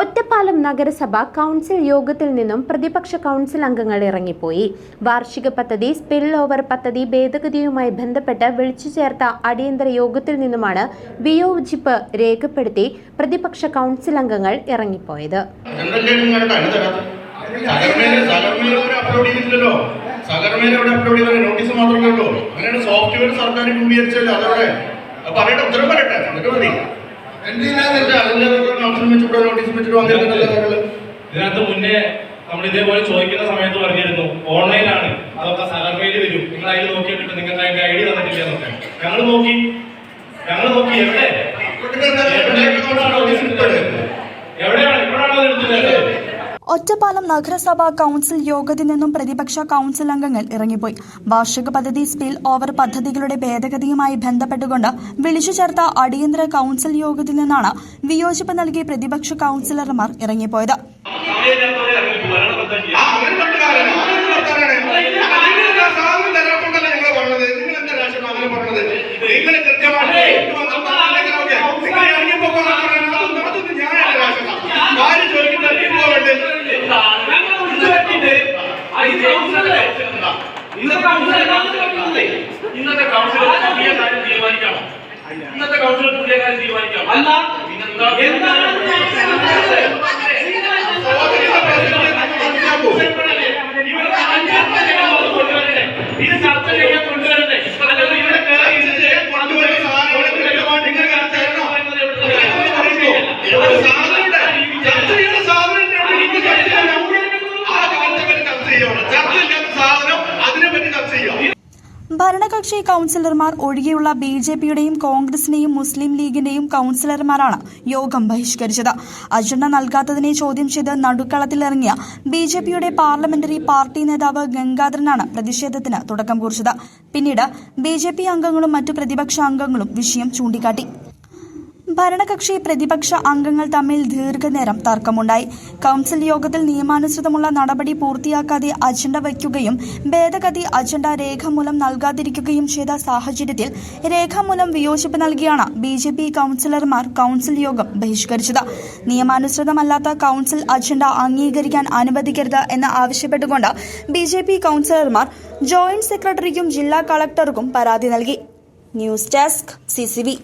Ottapalam നഗരസഭ council യോഗത്തിൽ നിന്നും പ്രതിപക്ഷ കൗൺസിൽ അംഗങ്ങൾ ഇറങ്ങിപ്പോയി. വാർഷിക പദ്ധതി സ്പിൽ ഓവർ പദ്ധതി ഭേദഗതിയുമായി ബന്ധപ്പെട്ട് വിളിച്ചു ചേർത്ത അടിയന്തര യോഗത്തിൽ നിന്നുമാണ് വിയോജിപ്പ് രേഖപ്പെടുത്തി പ്രതിപക്ഷ കൗൺസിൽ അംഗങ്ങൾ ഇറങ്ങിപ്പോയത്. നോട്ടീസ് മാത്രമേ ഉള്ളൂ. അങ്ങനെയാണ് സോഫ്റ്റ്വെയർ സർക്കാർ രൂപീകരിച്ചല്ലോ അതവിടെ അത് പറയട്ടെ ഉത്തരം പറയട്ടെ. എന്നിട്ട് മതി. എന്തിനാ വെച്ചിട്ടോ നോട്ടീസ് വെച്ചിട്ട് ഇതിനകത്ത് മുന്നേ നമ്മൾ ഇതേപോലെ ചോദിക്കുന്ന സമയത്ത് പറഞ്ഞിരുന്നു ഓൺലൈനാണ് അതൊക്കെ സർവേയിൽ വരും. നിങ്ങൾ അതിൽ നോക്കിയിട്ട് നിങ്ങൾക്ക് അതിന്റെ ഐ ഡി തന്നിട്ടില്ല എന്നൊക്കെ. ഞങ്ങൾ നോക്കി. ഞങ്ങൾ നോക്കി. എവിടെ? എവിടെയാണ്? ഇപ്പോഴാണോ അത് എടുത്തത്? ഒറ്റപ്പാലം നഗരസഭാ കൗൺസിൽ യോഗത്തിൽ നിന്നും പ്രതിപക്ഷ കൗൺസിൽ അംഗങ്ങൾ ഇറങ്ങിപ്പോയി. വാർഷിക പദ്ധതി സ്പിൽ ഓവർ പദ്ധതികളുടെ ഭേദഗതിയുമായി ബന്ധപ്പെട്ടുകൊണ്ട് വിളിച്ചു ചേർത്ത അടിയന്തര കൗൺസിൽ യോഗത്തിൽ നിന്നാണ് വിയോജിപ്പ് നൽകി പ്രതിപക്ഷ കൗൺസിലർമാർ ഇറങ്ങിപ്പോയത്. സമയമില്ലാത്തവരെ ഇന്നത്തെ കൗൺസിൽ പുതിയ കാര്യം തീരുമാനിക്കണം ഇന്നത്തെ കൗൺസിൽ പുതിയ കാര്യം തീരുമാനിക്കണം അല്ല മനസ്സിലാക്കൂ. ഇത് ചർച്ച ചെയ്യാൻ കൊണ്ടുവരണ്ടേ ഇവിടെ കൊണ്ടുവരുന്ന കൃത്യമായിട്ട് നിങ്ങൾ ഇങ്ങനെ ഭരണകക്ഷി കൗൺസിലർമാർ ഒഴികെയുള്ള ബി ജെ പിയുടെയും കോൺഗ്രസിന്റെയും മുസ്ലിം ലീഗിന്റെയും കൗൺസിലർമാരാണ് യോഗം ബഹിഷ്കരിച്ചത്. അജണ്ട നൽകാത്തതിനെ ചോദ്യം ചെയ്ത് നടുക്കളത്തിലിറങ്ങിയ ബി ജെ പിയുടെ പാർലമെന്ററി പാർട്ടി നേതാവ് ഗംഗാധരനാണ് പ്രതിഷേധത്തിന് തുടക്കം കുറിച്ചത്. പിന്നീട് ബി ജെ പി അംഗങ്ങളും മറ്റു പ്രതിപക്ഷ അംഗങ്ങളും വിഷയം ചൂണ്ടിക്കാട്ടി. ഭരണകക്ഷി പ്രതിപക്ഷ അംഗങ്ങൾ തമ്മിൽ ദീർഘനേരം തർക്കമുണ്ടായി. കൗൺസിൽ യോഗത്തിൽ നിയമാനുസൃതമുള്ള നടപടി പൂർത്തിയാക്കാതെ അജണ്ട വയ്ക്കുകയും ഭേദഗതി അജണ്ട രേഖമൂലം നൽകാതിരിക്കുകയും ചെയ്ത സാഹചര്യത്തിൽ രേഖാമൂലം വിയോജിപ്പ് നൽകിയാണ് ബി ജെ പി കൗൺസിലർമാർ കൗൺസിൽ യോഗം ബഹിഷ്കരിച്ചത്. നിയമാനുസൃതമല്ലാത്ത കൗൺസിൽ അജണ്ട അംഗീകരിക്കാൻ അനുവദിക്കരുത് എന്ന് ആവശ്യപ്പെട്ടുകൊണ്ട് ബി ജെ പി കൗൺസിലർമാർ ജോയിന്റ് സെക്രട്ടറിക്കും ജില്ലാ കളക്ടർക്കും പരാതി നൽകി. News desk C